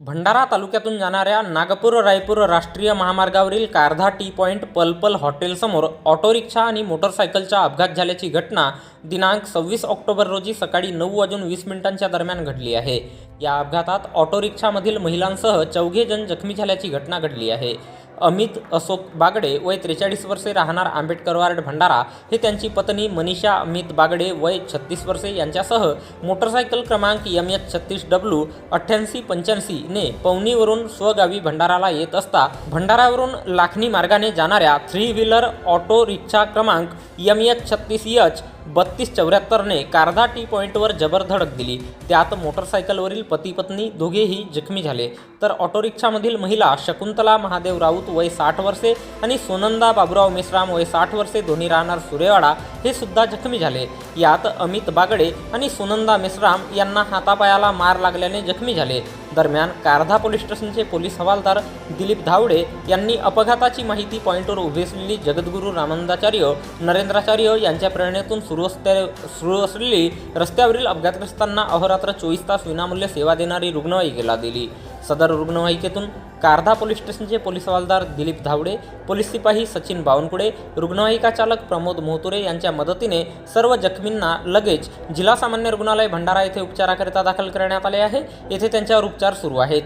भंडारा तालुक्यातून जाणाऱ्या नागपूर रायपूर राष्ट्रीय महामार्गावरील कारधा टी पॉईंट पलपल हॉटेलसमोर ऑटो रिक्षा आणि मोटरसायकलचा अपघात झाल्याची घटना दिनांक सव्वीस ऑक्टोबर रोजी सकाळी नऊ वाजून वीस मिनिटांच्या दरम्यान घडली आहे. या अपघातात ऑटो रिक्षामधील महिलांसह चौघे जण जखमी झाल्याची घटना घडली आहे. अमित अशोक बागडे वय त्रेचाळीस वर्षे राहणार आंबेडकर वार्ड भंडारा. हे त्यांची पत्नी मनीषा अमित बागडे वय छत्तीस वर्षे यांच्यासह मोटरसायकल क्रमांक एम एच छत्तीस डब्ल्यू अठ्ठ्याऐंशी पंच्याऐंशी ने पवनीवरून स्वगावी भंडाराला येत असता भंडारावरून लाखनी मार्गाने जाणाऱ्या थ्री व्हीलर ऑटो रिक्षा क्रमांक एम एच छत्तीस एच बत्तीस चौऱ्याहत्तरने कारधा टी पॉईंटवर जबर धडक दिली. त्यात मोटरसायकलवरील पती पत्नी दोघेही जखमी झाले. तर ऑटोरिक्षामधील महिला शकुंतला महादेव राऊत वय साठ वर्षे आणि सोनंदा बाबुराव मेश्राम वय साठ वर्षे दोन्ही राहणार सुरेवाडा हे सुद्धा जखमी झाले. यात अमित बागडे आणि सुनंदा मेश्राम यांना हातापायाला मार लागल्याने जखमी झाले. दरम्यान कारधा पोलीस स्टेशनचे पोलीस हवालदार दिलीप धावडे यांनी अपघाताची माहिती पॉईंटवर उभे असलेली जगद्गुरू रामानंदाचार्य नरेंद्राचार्य यांच्या प्रेरणेतून सुरू असते सुरू असलेली रस्त्यावरील अपघातग्रस्तांना अहोरात्र चोवीस तास विनामूल्य सेवा देणारी रुग्णवाहिकेला दिली. सदर रुग्णवाहिकेतून कारधा पोलीस स्टेशनचे पोलीस हवालदार दिलीप धावडे पोलीस सिपाही सचिन बावनकुळे रुग्णवाहिका चालक प्रमोद मोहतुरे यांच्या मदतीने सर्व जखमींना लगेच जिल्हा सामान्य रुग्णालय भंडारा येथे उपचाराकरिता दाखल करण्यात आले आहे. येथे त्यांच्यावर उपचार सुरू आहेत.